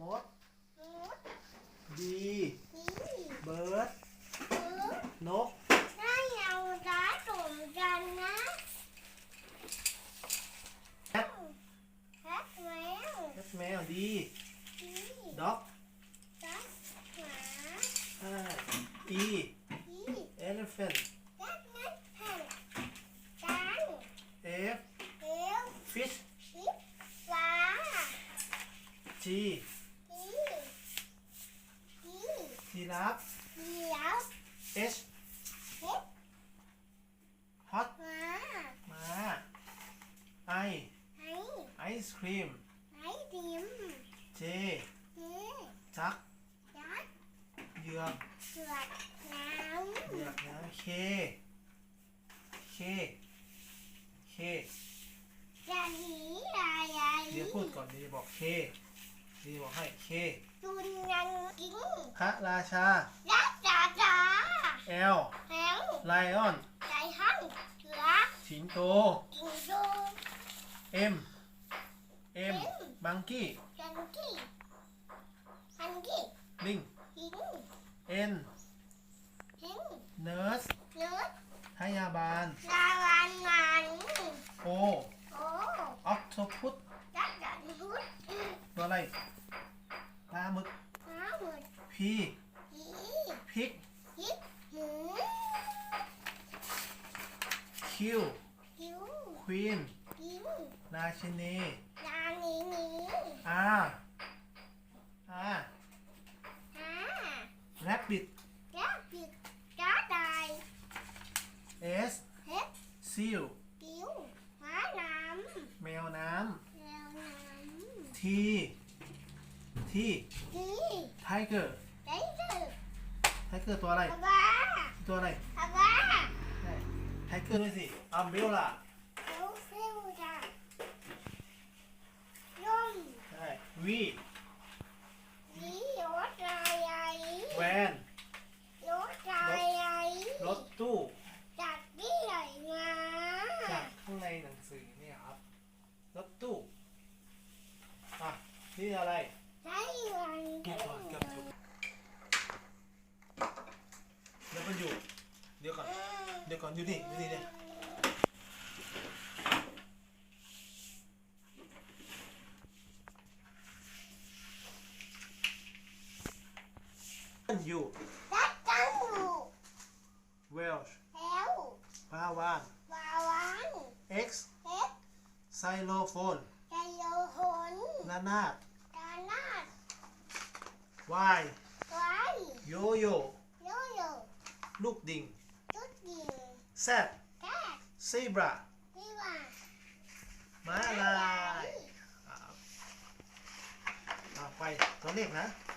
มดมูดบีนี่เบิร์ดมูดนกถ้าเราร้ายสมกันนะแคทแคทแมวแคทแมวดีนี่ด็อกจักหมาอ่าอีนี่เราฟเดียวเอชเฮ็ดฮอตมามาไอให้ไอศครีมให้ดิมเจเฮ้จักจักเหยือกเสือกน้เหยือกนะเคเคเคำจะหนีอะไรเดี๋ยวพูดก่อนดีบอกเคดีบอกให้เคตุนยังกิน พระราชารักจ๋าจ๋าแอลแหงไลออนใจหั่นเสือสิงโตกินดูเอ็มเอ็มบังกี้จันกี้ฮันกี้ลิงหินเอ็นหินเนิร์สเนื้อพยาบาลลาวันมันโอโอ้ออกโทพุตรักจันพุดตัวอะไรปลาหมึก น้ำหมด พีพริกคิวควีนนราชินีลานีนีอาอาฮาแรบบิทรักปิดจ้าตายเอสเฮ็ดซิลกิวม้าน้ำแมวน้แล้วน้ำทีทีไทเกอร์ ได้เลย ไทเก อร์ตัวอะไรอาบ้าตัวอะไรอาบ้าไทเกอร์ด้วยสิอัมเบลล่าเร็วเร็วจ้ะย่อมใช่วีดีรถอะไรแวนรถอะไรรถตู้จากที่ไหนมาจากข้างในหนังสือเนี่ยครับ รถตู้ อะ นี่อะไร ได้เงิน พูดก่อนกับถูกเดี๋ยวมันอยู่ เดี๋ยวก่อน เดี๋ยวก่อนอยู่นี่อยู่นี่เนี่ยมันอยู่รักจังอยู่เวลช์แล้วพาวานวาวัน X เฮ็ดไซโลโฟนใจโยหนนานาดกานาด Y ไว้โยโย่โยโย่ลูกดิ่งตุ๊ดยิ ง Z แก้ซีบราที่ว่าม้าลายอ่าอ่าไปตัวเลขนะไ